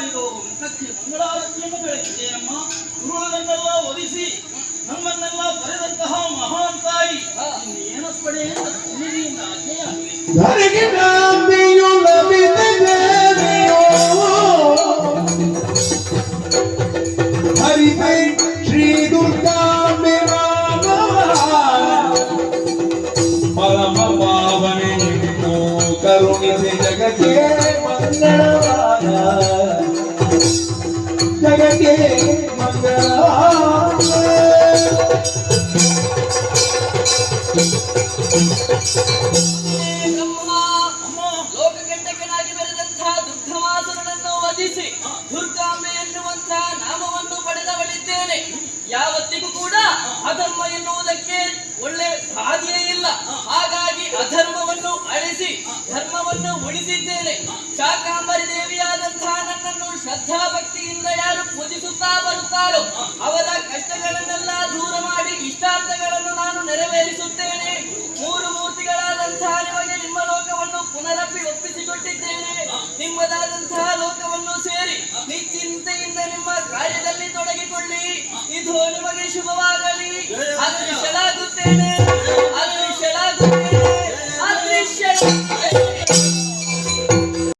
ಇದೋ ಇದು ಮುಖಕ್ಕೆ ಮಂಗಳಾರತಿಯನ್ನು ಬೆಳಗಿದೆ ಅಮ್ಮ ಗುರುಗಳನ್ನೆಲ್ಲ ಒಲಿಸಿ ನಮ್ಮನ್ನೆಲ್ಲ ಬರೆದಂತಹ ಮಹಾನ್ ತಾಯಿ ಏನಪ್ಪಡೆ ಅಂತ ಭೂಮಿಯಿಂದ ಆಜ್ಞೆಯಾಗಲಿ ಧರೆಗೆ ನಾಂದಿಯು ಲಭಿತ ದೇವಿಯೋ ಹರಿತೆ ಶ್ರೀ ದುರ್ಗಾಂಬೆ ರಾಮ ಪರಮ ಪಾವನೆ ನಿನ್ನೋ ಕರುಣಿಸಿ ಜಗಕ್ಕೆ ಮಂಗಳವಾದ ಜಗಕ್ಕೆ ಲೋಕಕಂಟಕನಾಗಿ ಬೆರೆದಂತಹ ದುರ್ಗಮಾಸುರನನ್ನು ವಧಿಸಿ ದುರ್ಗಾಂಬೆ ಎನ್ನುವಂತಹ ನಾಮವನ್ನು ಪಡೆದವಳಿದ್ದೇನೆ. ಯಾವತ್ತಿಗೂ ಕೂಡ ಅಧರ್ಮ ಎನ್ನುವುದಕ್ಕೆ ಒಳ್ಳೆ ಹಾದಿಯೇ ಇಲ್ಲ. ಹಾಗಾಗಿ ಅಧರ್ಮವನ್ನು ಅಳಿಸಿ ಧರ್ಮವನ್ನು ಉಳಿಸಿದ್ದೇನೆ. ಶಾಕಾಂಬರಿ ದೇವಿಯಾದಂತಹ ನನ್ನನ್ನು ಶ್ರದ್ಧಾ ಭಕ್ತಿಯಿಂದ ಪೂಜಿಸುತ್ತಾ ಅವರ ಕಷ್ಟಗಳನ್ನೆಲ್ಲ ದೂರ ಮಾಡಿ ಇಷ್ಟಾರ್ಥಗಳನ್ನು ನಾನು ನೆರವೇರಿಸುತ್ತೇನೆ. ಮೂರು ಮೂರ್ತಿಗಳಾದಂತಹ ನಿಮಗೆ ನಿಮ್ಮ ಲೋಕವನ್ನು ಪುನರಪ್ಪಿ ಒಪ್ಪಿಸಿಕೊಟ್ಟಿದ್ದೇನೆ. ನಿಮ್ಮದಾದಂತಹ